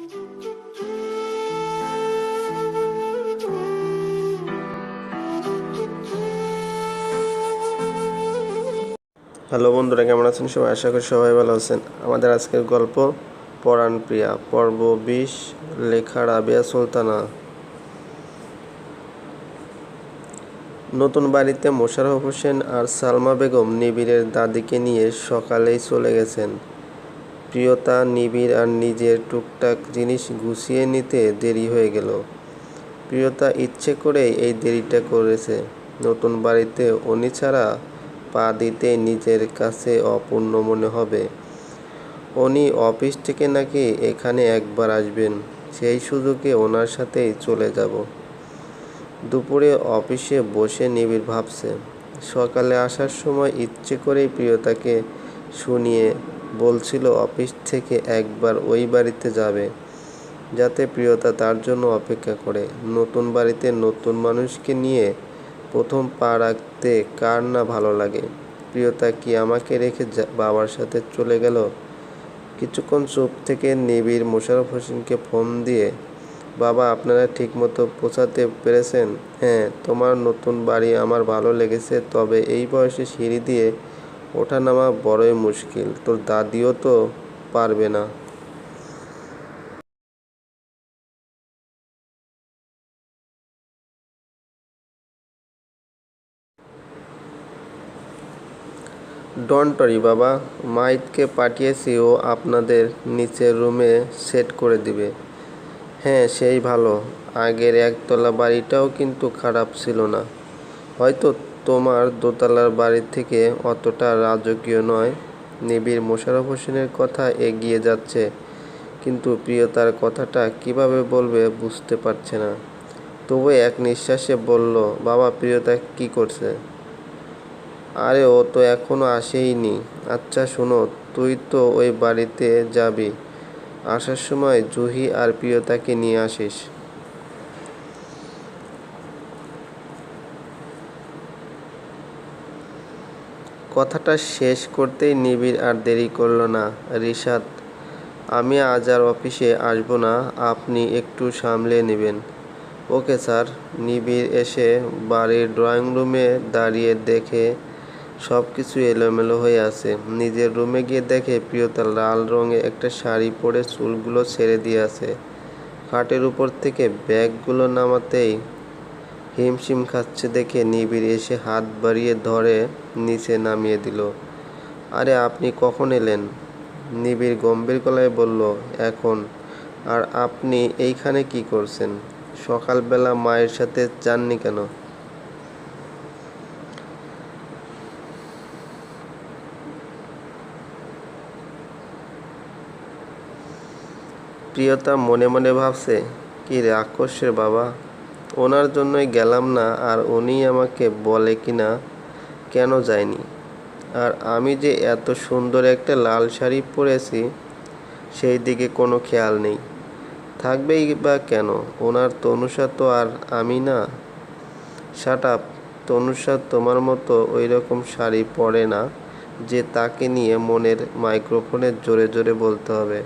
Hello বন্ধুরা, কেমন আছেন সবাই? আশা করি সবাই ভালো আছেন। আমাদের আজকের গল্প, পরাণ প্রিয়া, পর্ব বিশ, লেখা রাবিয়া সুলতানা। নতুন বাড়িতে মোশাররফ হোসেন আর সালমা বেগম নিবিড়ের দাদিকে নিয়ে সকালেই চলে গেছেন। প্রিয়তা নিবিড় আর নিজের টুকটাক জিনিস গুছিয়ে নিতে দেরি হয়ে গেল। প্রিয়তা ইচ্ছে করেই এই দেরিটা করেছে। নতুন বাড়িতে উনি ছাড়া পা দিতে নিজের কাছে অপূর্ণ মনে হবে। উনি অফিস থেকে নাকি এখানে একবার আসবেন, সেই সুযোগে ওনার সাথেই চলে যাব। দুপুরে অফিসে বসে নিবিড় ভাবছে। সকালে আসার সময় ইচ্ছে করেই প্রিয়তাকে শুনিয়ে বলছিল, অফিস থেকে একবার ওই বাড়িতে যাবে, যাতে প্রিয়তা তার জন্য অপেক্ষা করে। নতুন বাড়িতে নতুন মানুষকে নিয়ে প্রথম পা রাখতে কার না ভালো লাগে? প্রিয়তা কি আমাকে রেখে বাবার সাথে চলে গেল? কিছুক্ষণ চুপ থেকে নিবিড় মোশাররফ হোসেনকে ফোন দিয়ে, বাবা, আপনারা ঠিকমতো পৌঁছাতে পেরেছেন? হ্যাঁ তোমার নতুন বাড়ি আমার ভালো লেগেছে, তবে এই বয়সে সিঁড়ি দিয়ে ওঠা নামা বড়ই মুশকিল। তোর দাদিও তো পারবে না। ডন্টরি বাবা মাইতকে পাঠিয়েছি ও আপনাদের নিচের রুমে সেট করে দিবে। হ্যাঁ সেই ভালো। আগের একতলা বাড়িটাও কিন্তু খারাপ ছিল না। হয়তো তোমার দোতলার বাড়ি থেকে অতটা রাজকীয় নয়। নিবিড় মোশাররফ হোসেনের কথা এগিয়ে যাচ্ছে, কিন্তু প্রিয়তার কথাটা কীভাবে বলবে বুঝতে পারছে না। তবু এক নিঃশ্বাসে বলল, বাবা, প্রিয়তা কি করছে? আরে, ও তো এখনও আসেইনি। আচ্ছা শোনো, তুই তো ওই বাড়িতে যাবি। আসার সময় জুহি আর প্রিয়তাকে নিয়ে আসিস। কথাটা শেষ করতেই নিবিড় আর দেরি করল না। রিশাদ আমি আজ আর অফিসে আসব না, আপনি একটু সামলে নেবেন। Okay sir. নিবিড় এসে বাড়ির ড্রয়িং রুমে দাঁড়িয়ে দেখে সব কিছু এলোমেলো হয়ে আছে। নিজের রুমে গিয়ে দেখে প্রিয়তা লাল রঙে একটা শাড়ি পরে চুলগুলো ছেড়ে দিয়ে আছে। খাটের উপর থেকে ব্যাগগুলো নামাতেই হিমশিম খাচ্ছে দেখে নিবিড় এসে হাত বাড়িয়ে ধরে নিচে নামিয়ে দিল। আরে, আপনি কখন এলেন? নিবিড় গম্ভীর গলায় বলল, এখন। আর আপনি এইখানে কি করছেন? সকালবেলা মায়ের সাথে যাননি কেন? প্রিয়তা মনে মনে ভাবছে, কি রাক্ষসের বাবা। ওনার জন্যই গেলাম না আর উনি আমাকে বলে কি না কেন যায়নি। আর আমি যে এত সুন্দর একটা লাল শাড়ি পরেছি, সেই দিকে কোনো খেয়াল নেই। থাকবেই বা কেন? ওনার তনুষা তো আর আমি না। শাট আপ তনুষা তোমার মতো ওই রকম শাড়ি পরে না, যে তাকে নিয়ে মনের মাইক্রোফোনে জোরে জোরে বলতে হবে।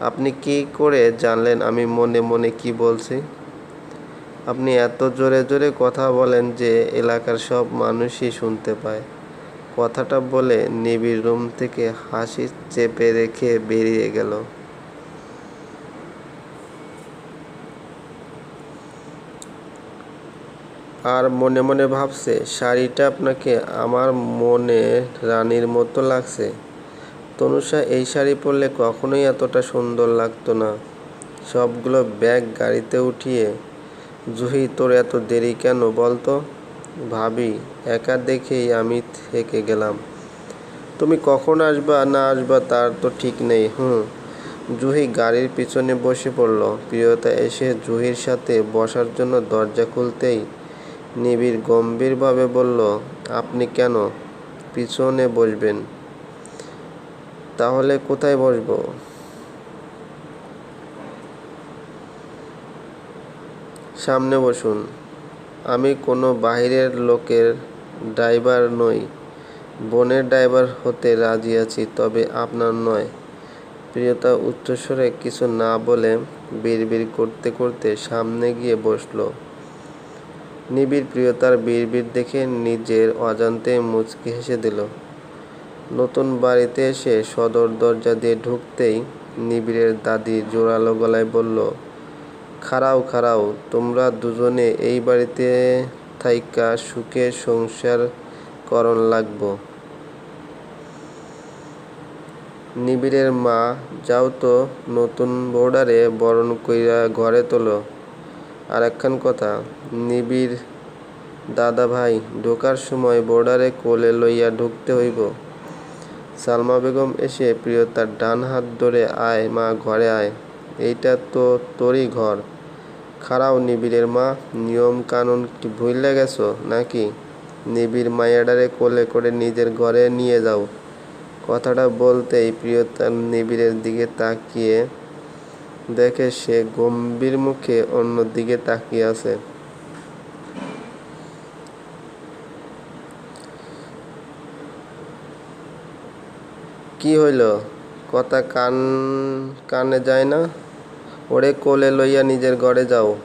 আপনি কি করে জানলেন আমি মনে মনে কি বলছি? আপনি এত জোরে জোরে কথা বলেন যে এলাকার সব মানুষই শুনতে পায়। কথাটা বলে নিবিড় রুম থেকে হাসি চেপে রেখে বেরিয়ে গেল। আর মনে মনে ভাবছে, শাড়িটা আপনাকে আমার মনে রানীর মতো লাগছে। তনুষা, এই শাড়ি পরলে কখনোই এতটা সুন্দর লাগতো না। সবগুলো ব্যাগ গাড়িতে উঠিয়ে জুহি, তোর এত দেরি কেন বলতো? ভাবি, একা দেখেই আমি থেকে গেলাম। তুমি কখন আসবা, না আসবা তার তো ঠিক নেই, হুম। জুহি গাড়ির পিছনে বসে পড়ল। প্রিয়তা এসে জুহির সাথে বসার জন্য দরজা খুলতেই নিবিড় গম্ভীরভাবে বলল, আপনি কেন পিছনে বসবেন? তাহলে কোথায় বসবো? সামনে বসুন। আমি কোনো বাইরের লোকের ড্রাইভার নই। বোনের ড্রাইভার হতে রাজি আছি, তবে আপনার নয়। প্রিয়তা উচ্চস্বরে কিছু না বলে বিড়বিড় করতে করতে সামনে গিয়ে বসল। নিবিড় প্রিয়তার বিড়বিড় দেখে নিজের অজান্তে মুচকি হেসে দিল। নতুন বাড়িতে এসে সদর দরজা দিয়ে ঢুকতেই নিবিড়ের দাদি জোরালো গলায় বলল খাড়াও খাড়াও, তোমরা দুজনে এই বাড়িতে থাইকা সুখে সংসার করণ লাগবো। নিবিড়ের মা, যাও তো নতুন বোর্ডারে বরণ কইরা ঘরে তোলো। আর একখান কথা, নিবিড় দাদা ভাই, ঢোকার সময় বোর্ডারে কোলে লইয়া ঢুকতে হইব। সালমা বেগম এসে প্রিয়তার ডান হাত ধরে আয়, মা ঘরে আয়। এইটা তো তোরই ঘর। খাড়াও নিবিড়ের মা, নিয়ম কানুন কি ভুইলা গেছো নাকি? নিবিড় মায়াডারে কোলে করে নিজের ঘরে নিয়ে যাও। কথাটা বলতেই প্রিয়তার নিবিড়ের দিকে তাকিয়ে দেখে সে গম্ভীর মুখে অন্য দিকে তাকিয়ে আছে। কি হইল? কথা কান, কানে যায় না? ওরে কোলে লইয়া নিজের ঘরে যাও।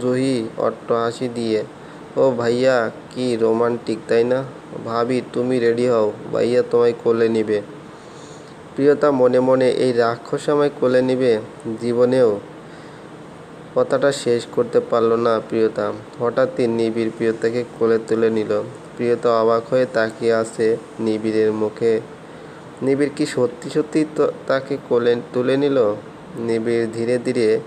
জুহি অট্ট হাসি দিয়ে, ও ভাইয়া, কি রোমান্টিক, তাই না? ভাবি, তুমি রেডি হও, ভাইয়া তোমায় কোলে নিবে। প্রিয়তা মনে মনে এই রাক্ষস আমায় কোলে নিবে? জীবনেও কথাটা শেষ করতে পারল না প্রিয়তা। হঠাৎই নিবিড় প্রিয়তাকে কোলে তুলে নিল। প্রিয়তা অবাক হয়ে তাকিয়ে আছে নিবিড়ের মুখে। নিবিড় কি সত্যি সত্যি তাকে কোলে তুলে নিল? নিবিড় ধীরে ধীরে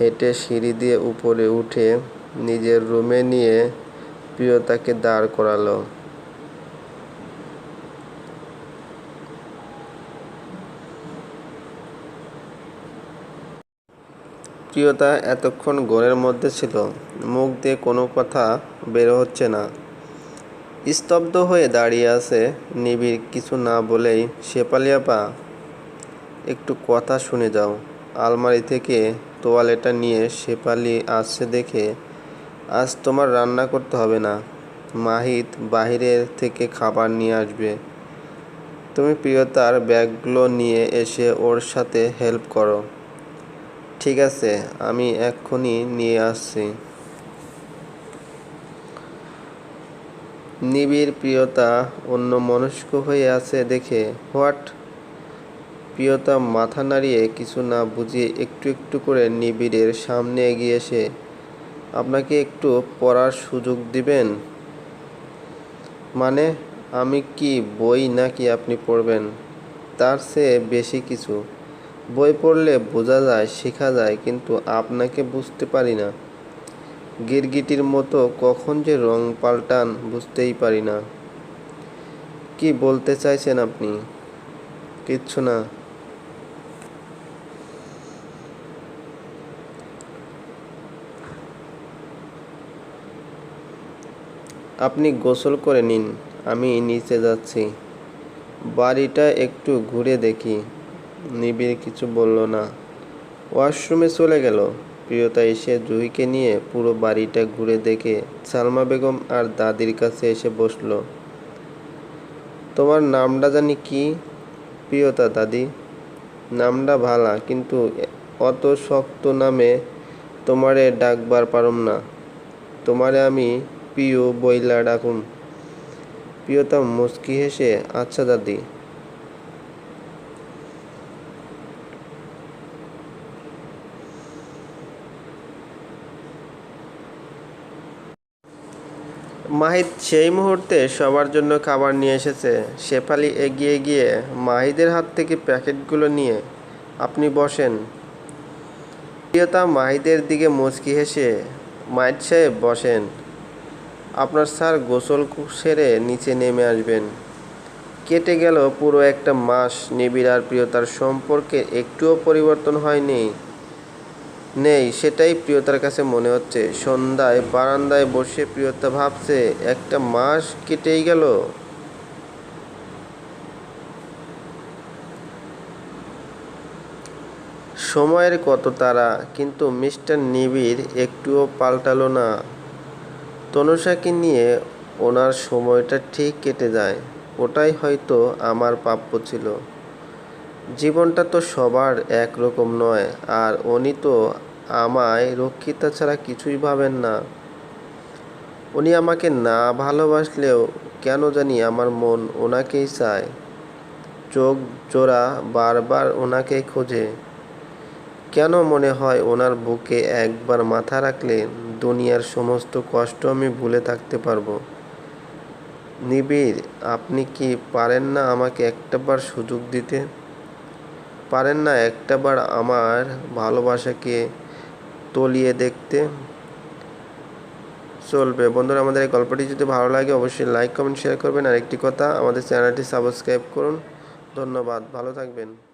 হেঁটে সিঁড়ি দিয়ে উপরে উঠে নিজের রুমে নিয়ে প্রিয়তাকে দাঁড় করালো। প্রিয়তা এতক্ষণ ঘরের মধ্যে ছিল, মুখ দিয়ে কোনো কথা বের হচ্ছে না। স্তব্ধ হয়ে দাঁড়িয়ে আছে নিবিড় কিছু না বলেই শেপালি আপা একটু কথা শুনে যাও। আলমারি থেকে তোয়ালেটা নিয়ে শেফালি আসছে দেখে আজ তোমার রান্না করতে হবে না। মাহিত বাহিরের থেকে খাবার নিয়ে আসবে। তুমি প্রিয়তার ব্যাগগুলো নিয়ে এসে ওর সাথে হেল্প করো। ঠিক আছে, আমি এক্ষুনি নিয়ে আসছি। নিবিড় প্রিয়তা অন্য মনস্ক হয়ে আছে দেখে, হোয়াট? প্রিয়তা মাথা নাড়িয়ে কিছু না বুঝিয়ে একটু একটু করে নিবিড়ের সামনে এগিয়ে এসে, আপনাকে একটু পড়ার সুযোগ দিবেন? মানে আমি কি বই নাকি আপনি পড়বেন? তার চেয়ে বেশি কিছু। বই পড়লে বোঝা যায়, শেখা যায়, কিন্তু আপনাকে বুঝতে পারি না। গিরগিটির মতো কখন যে রং পাল্টান বুঝতেই পারি না। কি বলতে চাইছেন আপনি? কিচ্ছু না। আপনি গোসল করে নিন, আমি নিচে যাচ্ছি। বাড়িটা একটু ঘুরে দেখি। নিবিড় কিছু বলল না। ওয়াশরুমে চলে গেল। প্রিয়তা এসে জুহিকে নিয়ে পুরো বাড়িটা ঘুরে দেখে সালমা বেগম আর দাদির কাছে এসে বসল। তোমার নামটা জানি কি? প্রিয়তা, দাদি। নামটা ভালা, কিন্তু অত শক্ত নামে তোমারে ডাকবার পারম না। তোমারে আমি প্রিয় বইলা ডাকুম প্রিয়তা মুচকি হেসে আচ্ছা দাদি। মাহিদ সেই মুহূর্তে সবার জন্য খাবার নিয়ে এসেছে। শেফালি এগিয়ে গিয়ে, মাহিদের হাত থেকে প্যাকেটগুলো নিয়ে আপনি বসেন। প্রিয়তা মাহিদের দিকে মুচকি হেসে মাহিদ সাহেব, বসেন। আপনার স্যার গোসল সেরে নিচে নেমে আসবেন। কেটে গেল পুরো একটা মাস। নিবিড় আর প্রিয়তার সম্পর্কে একটুও পরিবর্তন হয়নি। নেই, সেটাই প্রিয়তার কাছে মনে হচ্ছে। সন্ধ্যায় বারান্দায় বসে প্রিয়তা ভাবছে, একটা মাস কেটেই গেল। সময়ের কত তারা, কিন্তু মিস্টার নিবিড় একটুও পাল্টালো না। তনুষাকে নিয়ে ওনার সময়টা ঠিক কেটে যায়। ওটাই হয়তো আমার প্রাপ্য ছিল। জীবনটা তো সবার একরকম নয়, আর উনি তো আমায় রক্ষিতা ছাড়া কিছুই ভাবেন না। উনি আমাকে না ভালোবাসলেও কেন জানি আমার মন ওনাকেই চায়। চোখ জোড়া বারবার ওনাকেই খোঁজে। কেন মনে হয় ওনার বুকে একবার মাথা রাখলে দুনিয়ার সমস্ত কষ্ট আমি ভুলে থাকতে পারব। নিবিড়, আপনি কি পারেন না আমাকে একটাবার সুযোগ দিতে? পারেন না একটাবার আমার ভালোবাসাকে তলিয়ে দেখতে? চলবে। বন্ধুরা, আমাদের এই গল্পটি যদি ভালো লাগে, অবশ্যই লাইক কমেন্ট শেয়ার করবেন। আর একটি কথা, আমাদের চ্যানেলটি সাবস্ক্রাইব করুন। ধন্যবাদ। ভালো থাকবেন।